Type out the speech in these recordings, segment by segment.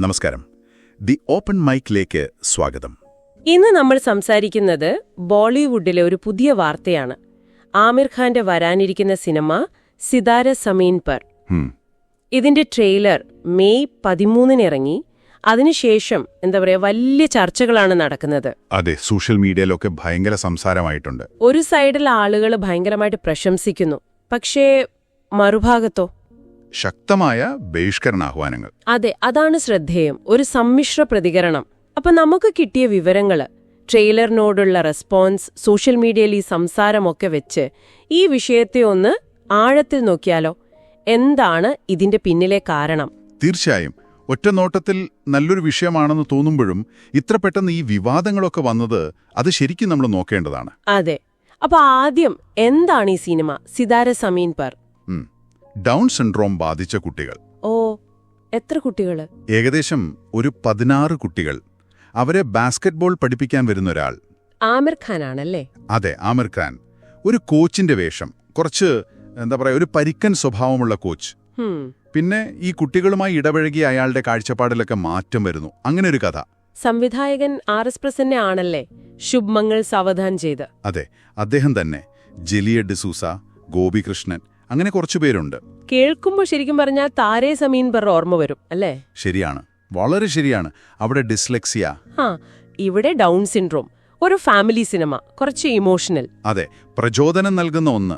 നമസ്കാരം. The open മൈക്കിലേക്ക് സ്വാഗതം. ഇന്ന് നമ്മൾ സംസാരിക്കുന്നത് ബോളിവുഡിലെ ഒരു പുതിയ വാർത്തയാണ്. ആമിർ ഖാന്റെ വരാനിരിക്കുന്ന സിനിമ സിതാര സമീൻ പർ. ഇതിന്റെ ട്രെയിലർ മെയ് പതിമൂന്നിന് ഇറങ്ങി. അതിനുശേഷം എന്താ പറയാ വലിയ ചർച്ചകളാണ് നടക്കുന്നത്. അതെ സോഷ്യൽ മീഡിയയിലൊക്കെ ഭയങ്കര സംസാരമായിട്ടുണ്ട്. ഒരു സൈഡിൽ ആളുകൾ ഭയങ്കരമായിട്ട് പ്രശംസിക്കുന്നു. പക്ഷേ മറുഭാഗത്തോ? ശക്തമായ ബഹിഷ്കരണാഹ്വാനങ്ങൾ അതെ അതാണ് ശ്രദ്ധേയം. ഒരു സമ്മിശ്ര പ്രതികരണം. അപ്പൊ നമുക്ക് കിട്ടിയ വിവരങ്ങൾ ട്രെയിലറിനോടുള്ള റെസ്പോൺസ് സോഷ്യൽ മീഡിയയിൽ ഈ സംസാരമൊക്കെ വെച്ച് ഈ വിഷയത്തെ ഒന്ന് ആഴത്തിൽ നോക്കിയാലോ? എന്താണ് ഇതിന്റെ പിന്നിലെ കാരണം? തീർച്ചയായും. ഒറ്റ നോട്ടത്തിൽ നല്ലൊരു വിഷയമാണെന്ന് തോന്നുമ്പോഴും ഇത്ര പെട്ടെന്ന് ഈ വിവാദങ്ങളൊക്കെ വന്നത് അത് ശരിക്കും നമ്മൾ നോക്കേണ്ടതാണ്. അതെ. അപ്പൊ ആദ്യം എന്താണ് ഈ cinema? Sitaare Zameen Par. Down syndrome ബാധിച്ച കുട്ടികൾ. ഓ എത്ര കുട്ടികൾ ഏകദേശം ഒരു പതിനാറ് കുട്ടികൾ. അവരെ ബാസ്കറ്റ്ബോൾ പഠിപ്പിക്കാൻ വരുന്ന ഒരാൾ. ആമിർ ഖാൻ ആണല്ലേ? അതെ ആമിർ ഖാൻ. ഒരു കോച്ചിന്റെ വേഷം. കുറച്ച് എന്താ പറയുക ഒരു പരിക്കൻ സ്വഭാവമുള്ള കോച്ച്. പിന്നെ ഈ കുട്ടികളുമായി ഇടപഴകി അയാളുടെ കാഴ്ചപ്പാടിലൊക്കെ മാറ്റം വരുന്നു. അങ്ങനെ ഒരു കഥ. സംവിധായകൻ ആർ എസ് പ്രസന്നെ ആണല്ലേ ശുഭ്മങ്ങൾ സാവധാൻ ചെയ്ത്? അതെ അദ്ദേഹം തന്നെ. ജെലിയ ഡിസൂസ ഗോപികൃഷ്ണൻ അങ്ങനെ കുറച്ചു പേരുണ്ട്. കേൾക്കുമ്പോൾ ശരിക്കും പറഞ്ഞാൽ താരേ സമീൻ പറ ഓർമ്മ വരും അല്ലേ? ശരിയാണ്. വളരെ ശരിയാണ്. അവിടെ ഡിസ്ലെക്സിയ ആ ഇവിടെ ഡൗൺ സിൻഡ്രോം ഒരു ഫാമിലി സിനിമ കുറച്ച് ഇമോഷണൽ അതെ പ്രചോദനം നൽകുന്ന ഒന്ന്.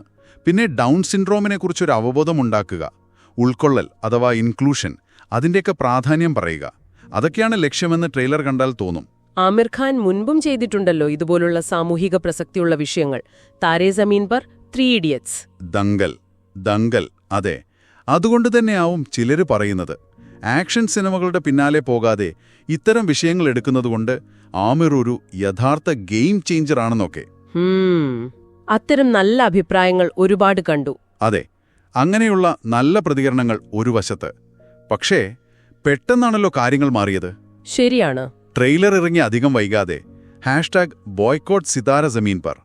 പിന്നെ ഡൗൺ സിൻഡ്രോമിനെ കുറിച്ചൊരു അവബോധം ഉണ്ടാക്കുക. ഉൾക്കൊള്ളൽ അഥവാ ഇൻക്ലൂഷൻ അതിന്റെയൊക്കെ പ്രാധാന്യം പറയുക. അതൊക്കെയാണ് ലക്ഷ്യമെന്ന് ട്രെയിലർ കണ്ടാൽ തോന്നും. ആമിർ ഖാൻ മുൻപും ചെയ്തിട്ടുണ്ടല്ലോ ഇതുപോലുള്ള സാമൂഹിക പ്രസക്തിയുള്ള വിഷയങ്ങൾ. താരേ സമീൻ പർ ത്രീ ഇഡിയറ്റ്സ് ദങ്കൽ ദങ്കൽ അതെ. അതുകൊണ്ട് തന്നെയാവും ചിലർ പറയുന്നത്. ആക്ഷൻ സിനിമകളുടെ പിന്നാലെ പോകാതെ ഇത്തരം വിഷയങ്ങൾ എടുക്കുന്നതുകൊണ്ട് ആമിർ ഒരു യഥാർത്ഥ ഗെയിം ചേഞ്ചറാണെന്നൊക്കെ. അത്തരം നല്ല അഭിപ്രായങ്ങൾ ഒരുപാട് കണ്ടു. അതെ. അങ്ങനെയുള്ള നല്ല പ്രതികരണങ്ങൾ ഒരു വശത്ത്. പക്ഷേ പെട്ടെന്നാണല്ലോ കാര്യങ്ങൾ മാറിയത്. ശരിയാണ്. ട്രെയിലർ ഇറങ്ങി അധികം വൈകാതെ. ഹാഷ്ടാഗ് ബോയ്ക്കോട്ട് സിതാര ജമീൻ പർ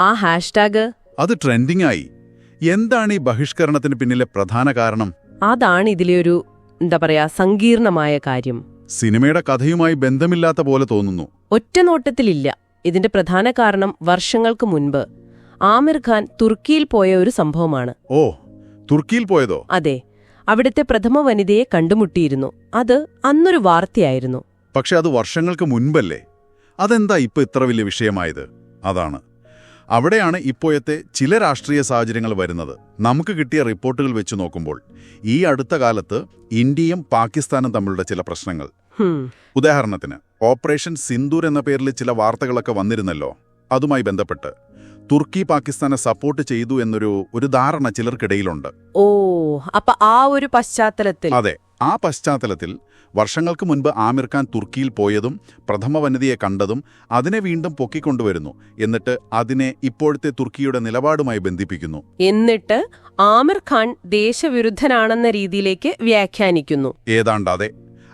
ആ ഹാഷ്ടാഗ് അത് ട്രെൻഡിംഗ് ആയി എന്താണ് ഈ ബഹിഷ്കരണത്തിന് പിന്നിലെ പ്രധാന കാരണം? അതാണ് ഇതിലെ ഒരു എന്താ പറയാ സങ്കീർണമായ കാര്യം. സിനിമയുടെ കഥയുമായി ബന്ധമില്ലാത്ത പോലെ തോന്നുന്നു. ഒറ്റ നോട്ടത്തിലില്ല. ഇതിന്റെ പ്രധാന കാരണം വർഷങ്ങൾക്ക് മുൻപ് ആമിർ ഖാൻ തുർക്കിയിൽ പോയ ഒരു സംഭവമാണ്. ഓ തുർക്കിയിൽ പോയതോ? അതെ. അവിടുത്തെ പ്രഥമ വനിതയെ കണ്ടുമുട്ടിയിരുന്നു. അത് അന്നൊരു വാർത്തയായിരുന്നു. പക്ഷെ അത് വർഷങ്ങൾക്ക് മുൻപല്ലേ? അതെന്താ ഇപ്പൊ ഇത്ര വലിയ വിഷയമായത്? അതാണ്. അവിടെയാണ് ഇപ്പോഴത്തെ ചില രാഷ്ട്രീയ സാഹചര്യങ്ങൾ വരുന്നത്. നമുക്ക് കിട്ടിയ റിപ്പോർട്ടുകൾ വെച്ച് നോക്കുമ്പോൾ ഈ അടുത്ത കാലത്ത് ഇന്ത്യയും പാകിസ്ഥാനും തമ്മിലുള്ള ചില പ്രശ്നങ്ങൾ. ഉദാഹരണത്തിന് ഓപ്പറേഷൻ സിന്ദൂർ എന്ന പേരിൽ ചില വാർത്തകളൊക്കെ വന്നിരുന്നല്ലോ. അതുമായി ബന്ധപ്പെട്ട് തുർക്കി പാകിസ്ഥാനെ സപ്പോർട്ട് ചെയ്തു എന്നൊരു ഒരു ധാരണ ചിലർക്കിടയിലുണ്ട്. ഓ അപ്പൊ ആ ഒരു പശ്ചാത്തലത്തിൽ അതെ ആ പശ്ചാത്തലത്തിൽ വർഷങ്ങൾക്ക് മുൻപ് ആമിർ ഖാൻ തുർക്കിയിൽ പോയതും പ്രഥമ വനിതയെ കണ്ടതും അതിനെ വീണ്ടും പൊക്കിക്കൊണ്ടുവരുന്നു എന്നിട്ട് അതിനെ ഇപ്പോഴത്തെ തുർക്കിയുടെ നിലപാടുമായി ബന്ധിപ്പിക്കുന്നു. എന്നിട്ട് ആമിർ ഖാൻ ദേശവിരുദ്ധനാണെന്ന രീതിയിലേക്ക് വ്യാഖ്യാനിക്കുന്നു. ഏതാണ്ടാതെ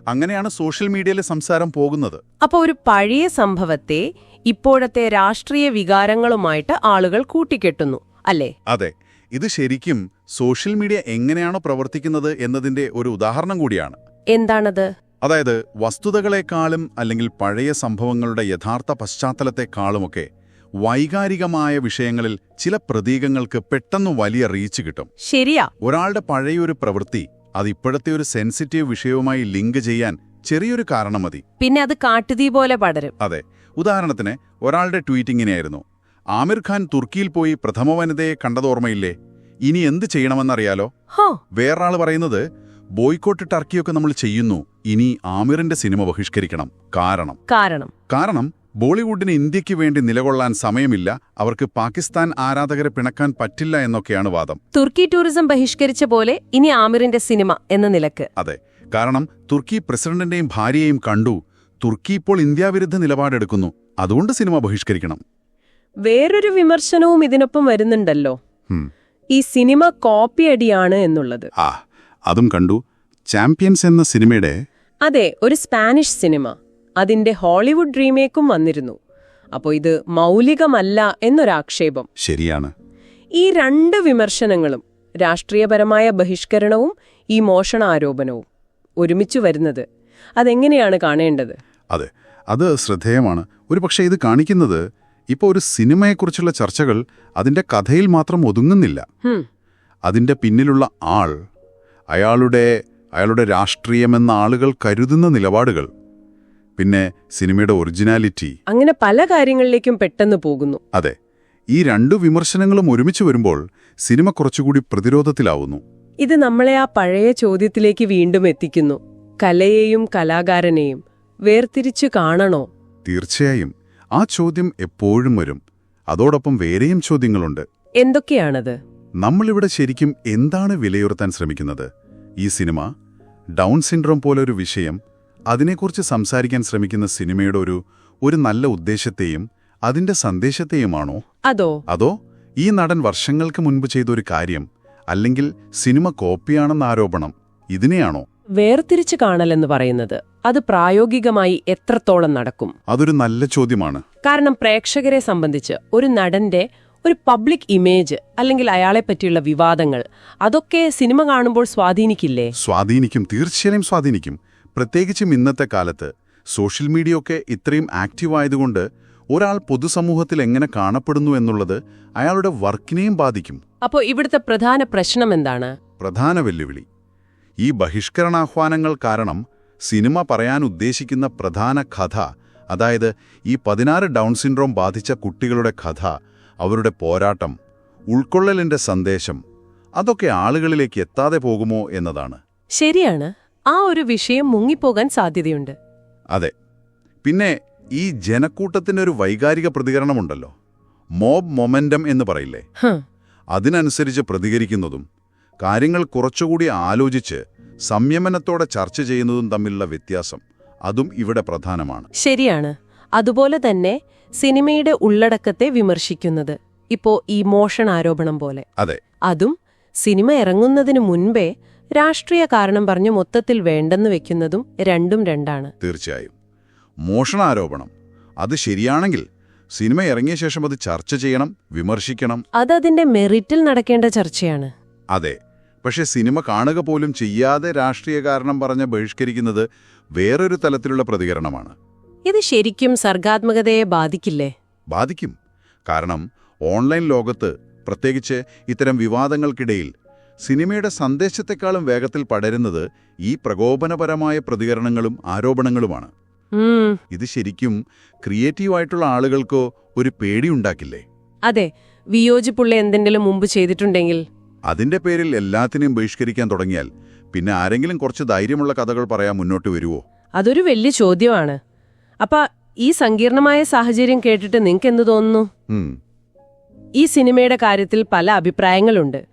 അങ്ങനെയാണ് സോഷ്യൽ മീഡിയയിലെ സംസാരം പോകുന്നത്. അപ്പോൾ ഒരു പഴയ സംഭവത്തെ ഇപ്പോഴത്തെ രാഷ്ട്രീയ വികാരങ്ങളുമായിട്ട് ആളുകൾ കൂട്ടിക്കെട്ടുന്നു അല്ലേ? അതെ ഇത് ശരിക്കും സോഷ്യൽ മീഡിയ എങ്ങനെയാണോ പ്രവർത്തിക്കുന്നത് എന്നതിന്റെ ഒരു ഉദാഹരണം കൂടിയാണ്. എന്താണത്? അതായത് വസ്തുതകളെക്കാളും അല്ലെങ്കിൽ പഴയ സംഭവങ്ങളുടെ യഥാർത്ഥ പശ്ചാത്തലത്തെക്കാളുമൊക്കെ വൈകാരികമായ വിഷയങ്ങളിൽ ചില പ്രതീകങ്ങൾക്ക് പെട്ടെന്ന് വലിയ റീച്ച് കിട്ടും. ശരിയാ. ഒരാളുടെ പഴയൊരു പ്രവൃത്തി അത് ഇപ്പോഴത്തെ ഒരു സെൻസിറ്റീവ് വിഷയവുമായി ലിങ്ക് ചെയ്യാൻ ചെറിയൊരു കാരണം മതി. പിന്നെ അത് കാട്ടുതീ പോലെ പടരും. അതെ. ഉദാഹരണത്തിന് ഒരാളുടെ ട്വീറ്റ് ഇങ്ങനെയായിരുന്നു. ആമിർ ഖാൻ തുർക്കിയിൽ പോയി പ്രഥമ വനിതയെ കണ്ടതോർമ്മയില്ലേ ഇനി എന്ത് ചെയ്യണമെന്നറിയാലോ? വേറൊരാൾ പറയുന്നത് ബോയ്ക്കോട്ട് ടർക്കിയൊക്കെ നമ്മൾ ചെയ്യുന്നു. ഇനി ആമിറിന്റെ സിനിമ ബഹിഷ്കരിക്കണം. കാരണം. കാരണം. കാരണം ബോളിവുഡിന് ഇന്ത്യയ്ക്ക് വേണ്ടി നിലകൊള്ളാൻ സമയമില്ല. അവർക്ക് പാകിസ്ഥാൻ ആരാധകരെ പിണക്കാൻ പറ്റില്ല എന്നൊക്കെയാണ് വാദം. തുർക്കി ടൂറിസം ബഹിഷ്കരിച്ച പോലെ ഇനി ആമിറിന്റെ സിനിമ എന്ന നിലയ്ക്ക്. അതെ. കാരണം തുർക്കി പ്രസിഡന്റിന്റെയും ഭാര്യയെയും കണ്ടു. തുർക്കി ഇപ്പോൾ ഇന്ത്യാവിരുദ്ധ നിലപാടെടുക്കുന്നു. അതുകൊണ്ട് സിനിമ ബഹിഷ്കരിക്കണം. വേറൊരു വിമർശനവും ഇതിനൊപ്പം വരുന്നുണ്ടല്ലോ. ഈ സിനിമ കോപ്പിയടിയാണ് എന്നുള്ളത്. ആ. അതും കണ്ടു. ചാമ്പ്യൻസ് എന്ന സിനിമയുടെ അതെ ഒരു സ്പാനിഷ് സിനിമ. അതിന്റെ ഹോളിവുഡ് റീമേക്കും വന്നിരുന്നു. അപ്പോൾ ഇത് മൗലികമല്ല എന്നൊരാക്ഷേപം. ശരിയാണ്. ഈ രണ്ട് വിമർശനങ്ങളും രാഷ്ട്രീയപരമായ ബഹിഷ്കരണവും ഈ മോഷണ ആരോപണവും ഒരുമിച്ചു വരുന്നത് അതെങ്ങനെയാണ് കാണേണ്ടത്? അതെ അത് ശ്രദ്ധേയമാണ്. ഒരുപക്ഷേ ഇത് കാണിക്കുന്നത് ഇപ്പോൾ ഒരു സിനിമയെക്കുറിച്ചുള്ള ചർച്ചകൾ അതിന്റെ കഥയിൽ മാത്രം ഒതുങ്ങുന്നില്ല. അതിന്റെ അതിന്റെ പിന്നിലുള്ള ആൾ അയാളുടെ അയാളുടെ രാഷ്ട്രീയമെന്ന ആളുകൾ കരുതുന്ന നിലപാടുകൾ. പിന്നെ സിനിമയുടെ ഒറിജിനാലിറ്റി. അങ്ങനെ പല കാര്യങ്ങളിലേക്കും പെട്ടെന്ന് പോകുന്നു. അതെ ഈ രണ്ടു വിമർശനങ്ങളും ഒരുമിച്ച് വരുമ്പോൾ സിനിമ കുറച്ചുകൂടി പ്രതിരോധത്തിലാവുന്നു. ഇത് നമ്മളെ ആ പഴയ ചോദ്യത്തിലേക്ക് വീണ്ടും എത്തിക്കുന്നു. കലയെയും കലാകാരനെയും വേർതിരിച്ചു കാണണോ? തീർച്ചയായും. ആ ചോദ്യം എപ്പോഴും വരും. അതോടൊപ്പം വേറെയും ചോദ്യങ്ങളുണ്ട്. എന്തൊക്കെയാണത്? നമ്മളിവിടെ ശരിക്കും എന്താണ് വിലയിരുത്താൻ ശ്രമിക്കുന്നത്? ഈ സിനിമ ഡൗൺ സിൻഡ്രോം പോലൊരു വിഷയം അതിനെക്കുറിച്ച് സംസാരിക്കാൻ ശ്രമിക്കുന്ന സിനിമയുടെ ഒരു ഒരു നല്ല ഉദ്ദേശത്തെയും അതിന്റെ സന്ദേശത്തെയുമാണോ? അതോ? അതോ ഈ നടൻ വർഷങ്ങൾക്ക് മുൻപ് ചെയ്തൊരു കാര്യം അല്ലെങ്കിൽ സിനിമ കോപ്പിയാണെന്ന ആരോപണം ഇതിനെയാണോ? വേർതിരിച്ച് കാണലെന്ന് പറയുന്നത് അത് പ്രായോഗികമായി എത്രത്തോളം നടക്കും? അതൊരു നല്ല ചോദ്യമാണ്. കാരണം പ്രേക്ഷകരെ സംബന്ധിച്ച് ഒരു നടന്റെ ഒരു പബ്ലിക് ഇമേജ് അല്ലെങ്കിൽ അയാളെ പറ്റിയുള്ള വിവാദങ്ങൾ അതൊക്കെ സിനിമ കാണുമ്പോൾ സ്വാധീനിക്കില്ലേ? സ്വാധീനിക്കും. തീർച്ചയായും സ്വാധീനിക്കും. പ്രത്യേകിച്ചും ഇന്നത്തെ കാലത്ത് സോഷ്യൽ മീഡിയ ഒക്കെ ഇത്രയും ആക്റ്റീവ് ആയതുകൊണ്ട് ഒരാൾ പൊതുസമൂഹത്തിൽ എങ്ങനെ കാണപ്പെടുന്നു എന്നുള്ളത് അയാളുടെ വർക്കിനെയും ബാധിക്കും. അപ്പോൾ ഇവിടുത്തെ പ്രധാന പ്രശ്നം എന്താണ്? പ്രധാന വെല്ലുവിളി. ഈ ബഹിഷ്കരണാഹ്വാനങ്ങൾ കാരണം സിനിമ പറയാൻ ഉദ്ദേശിക്കുന്ന പ്രധാന കഥ അതായത് ഈ പതിനാറ് ഡൗൺ സിൻഡ്രോം ബാധിച്ച കുട്ടികളുടെ കഥ അവരുടെ പോരാട്ടം ഉൾക്കൊള്ളലിന്റെ സന്ദേശം അതൊക്കെ ആളുകളിലേക്ക് എത്താതെ പോകുമോ എന്നതാണ്. ശരിയാണ്. ആ ഒരു വിഷയം മുങ്ങിപ്പോകാൻ സാധ്യതയുണ്ട്. അതെ. പിന്നെ ഈ ജനക്കൂട്ടത്തിന്റെ ഒരു വൈകാരിക പ്രതികരണമുണ്ടല്ലോ. മോബ് മൊമെന്റം എന്ന് പറയില്ലേ? അതിനനുസരിച്ച് പ്രതികരിക്കുന്നതും കാര്യങ്ങൾ കുറച്ചുകൂടി ആലോചിച്ച് സംയമനത്തോടെ ചർച്ച ചെയ്യുന്നതും തമ്മിലുള്ള വ്യത്യാസം അതും ഇവിടെ പ്രധാനമാണ്. ശരിയാണ്. അതുപോലെ തന്നെ സിനിമയുടെ ഉള്ളടക്കത്തെ വിമർശിക്കുന്നത്. ഇപ്പോ ഈ മോഷൺ ആരോപണം പോലെ. അതെ. അതും സിനിമ ഇറങ്ങുന്നതിന് മുൻപേ രാഷ്ട്രീയ കാരണം പറഞ്ഞ് മൊത്തത്തിൽ വേണ്ടെന്ന് വെക്കുന്നതും രണ്ടും രണ്ടാണ്. തീർച്ചയായും. മോഷണാരോപണം അത് ശരിയാണെങ്കിൽ സിനിമ ഇറങ്ങിയ ശേഷം അത് ചർച്ച ചെയ്യണം വിമർശിക്കണം. അത് അതിന്റെ മെറിറ്റിൽ നടക്കേണ്ട ചർച്ചയാണ്. അതെ. പക്ഷെ സിനിമ കാണുക പോലും ചെയ്യാതെ രാഷ്ട്രീയ കാരണം പറഞ്ഞ് ബഹിഷ്കരിക്കുന്നത് വേറൊരു തലത്തിലുള്ള പ്രതികരണമാണ്. ഇത് ശരിക്കും സർഗാത്മകതയെ ബാധിക്കില്ലേ? ബാധിക്കും. കാരണം ഓൺലൈൻ ലോകത്ത് പ്രത്യേകിച്ച് ഇത്തരം വിവാദങ്ങൾക്കിടയിൽ സിനിമയുടെ സന്ദേശത്തെക്കാളും വേഗത്തിൽ പടരുന്നത് ഈ പ്രകോപനപരമായ പ്രതികരണങ്ങളും ആരോപണങ്ങളുമാണ്. ഇത് ശരിക്കും ക്രിയേറ്റീവായിട്ടുള്ള ആളുകൾക്കോ ഒരു പേടിയുണ്ടാക്കില്ലേ അതെ വിയോജിപ്പുള്ള എന്തെങ്കിലും മുമ്പ് ചെയ്തിട്ടുണ്ടെങ്കിൽ. അതിന്റെ പേരിൽ എല്ലാത്തിനെയും ബഹിഷ്കരിക്കാൻ തുടങ്ങിയാൽ പിന്നെ ആരെങ്കിലും കുറച്ച് ധൈര്യമുള്ള കഥകൾ പറയാൻ മുന്നോട്ട് വരുവോ? അതൊരു വലിയ ചോദ്യമാണ്. അപ്പ ഈ സങ്കീർണമായ സാഹചര്യം കേട്ടിട്ട് നിങ്ങൾക്ക് എന്ത് തോന്നുന്നു ഈ സിനിമയുടെ കാര്യത്തിൽ പല അഭിപ്രായങ്ങളുണ്ട്.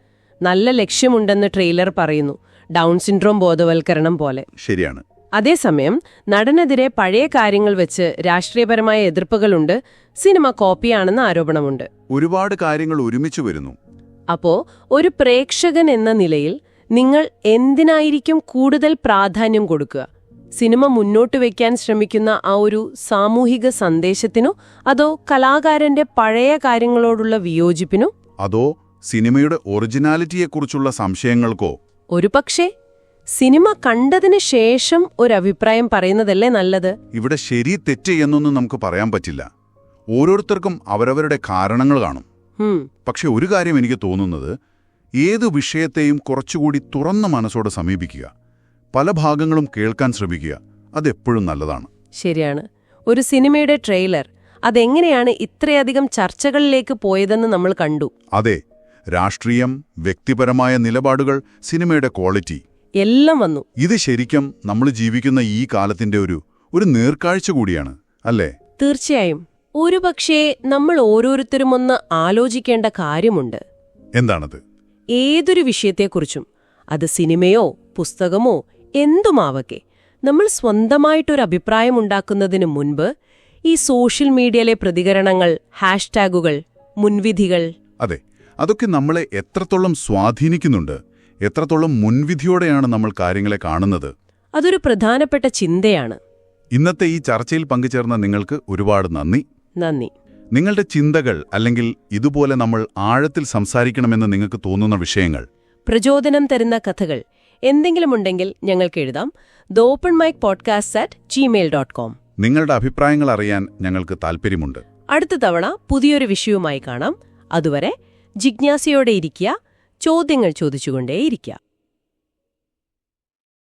നല്ല ലക്ഷ്യമുണ്ടെന്ന് ട്രെയിലർ പറയുന്നു. ഡൗൺ സിൻഡ്രോം ബോധവൽക്കരണം പോലെ. ശരിയാണ്. അതേസമയം നടനെതിരെ പഴയ കാര്യങ്ങൾ വെച്ച് രാഷ്ട്രീയപരമായ എതിർപ്പുകളുണ്ട്. സിനിമ കോപ്പിയാണെന്ന ആരോപണമുണ്ട്. ഒരുപാട് കാര്യങ്ങൾ ഒരുമിച്ച് വരുന്നു. അപ്പോ ഒരു പ്രേക്ഷകൻ എന്ന നിലയിൽ നിങ്ങൾ എന്തിനായിരിക്കും കൂടുതൽ പ്രാധാന്യം കൊടുക്കുക? സിനിമ മുന്നോട്ട് വയ്ക്കാൻ ശ്രമിക്കുന്ന ആ ഒരു സാമൂഹിക സന്ദേശത്തിനോ അതോ കലാകാരന്റെ പഴയ കാര്യങ്ങളോടുള്ള വിയോജിപ്പിനോ? അതോ സിനിമയുടെ ഒറിജിനാലിറ്റിയെക്കുറിച്ചുള്ള സംശയങ്ങൾക്കോ? ഒരുപക്ഷേ സിനിമ കണ്ടതിന് ശേഷം ഒരു അഭിപ്രായം പറയുന്നതല്ലേ നല്ലത്? ഇവിടെ ശരി തെറ്റ് എന്നൊന്നും നമുക്ക് പറയാൻ പറ്റില്ല. ഓരോരുത്തർക്കും അവരവരുടെ കാരണങ്ങൾ കാണും. പക്ഷെ ഒരു കാര്യം എനിക്ക് തോന്നുന്നത് ഏതു വിഷയത്തെയും കുറച്ചുകൂടി തുറന്ന മനസ്സോടെ സമീപിക്കുക. പല ഭാഗങ്ങളും കേൾക്കാൻ ശ്രമിക്കുക. അതെപ്പോഴും നല്ലതാണ്. ശരിയാണ്. ഒരു സിനിമയുടെ ട്രെയിലർ അതെങ്ങനെയാണ് ഇത്രയധികം ചർച്ചകളിലേക്ക് പോയതെന്ന് നമ്മൾ കണ്ടു. അതെ രാഷ്ട്രീയം വ്യക്തിപരമായ നിലപാടുകൾ സിനിമയുടെ ക്വാളിറ്റി എല്ലാം വന്നു. ഇത് ശരിക്കും നമ്മൾ ജീവിക്കുന്ന ഈ കാലത്തിന്റെ ഒരു ഒരു നേർക്കാഴ്ച കൂടിയാണ് അല്ലേ? തീർച്ചയായും. ഒരുപക്ഷേ നമ്മൾ ഓരോരുത്തരും ഒന്ന് ആലോചിക്കേണ്ട കാര്യമുണ്ട്. എന്താണത്? ഏതൊരു വിഷയത്തെക്കുറിച്ചും. അത് സിനിമയോ പുസ്തകമോ എന്തുമാവക്കെ നമ്മൾ സ്വന്തമായിട്ടൊരു അഭിപ്രായം ഉണ്ടാക്കുന്നതിന് മുൻപ് ഈ സോഷ്യൽ മീഡിയയിലെ പ്രതികരണങ്ങൾ ഹാഷ്ടാഗുകൾ മുൻവിധികൾ. അതെ അതൊക്കെ നമ്മളെ എത്രത്തോളം സ്വാധീനിക്കുന്നുണ്ട് എത്രത്തോളം മുൻവിധിയോടെയാണ് നമ്മൾ കാര്യങ്ങളെ കാണുന്നത്. അതൊരു പ്രധാനപ്പെട്ട ചിന്തയാണ്. ഇന്നത്തെ ഈ ചർച്ചയിൽ പങ്കുചേർന്ന നിങ്ങൾക്ക് ഒരുപാട് നന്ദി. നന്ദി. നിങ്ങളുടെ ചിന്തകൾ അല്ലെങ്കിൽ ഇതുപോലെ നമ്മൾ ആഴത്തിൽ സംസാരിക്കണമെന്ന് നിങ്ങൾക്ക് തോന്നുന്ന വിഷയങ്ങൾ. പ്രചോദനം തരുന്ന കഥകൾ എന്തെങ്കിലും ഉണ്ടെങ്കിൽ ഞങ്ങൾക്ക് എഴുതാം. The open mic podcast at Gmail dot com നിങ്ങളുടെ അഭിപ്രായങ്ങൾ അറിയാൻ ഞങ്ങൾക്ക് താൽപ്പര്യമുണ്ട്. അടുത്ത തവണ പുതിയൊരു വിഷയവുമായി കാണാം. അതുവരെ ജിജ്ഞാസയോടെ ഇരിക്കുക ചോദ്യങ്ങൾ ചോദിച്ചുകൊണ്ടേയിരിക്കുക.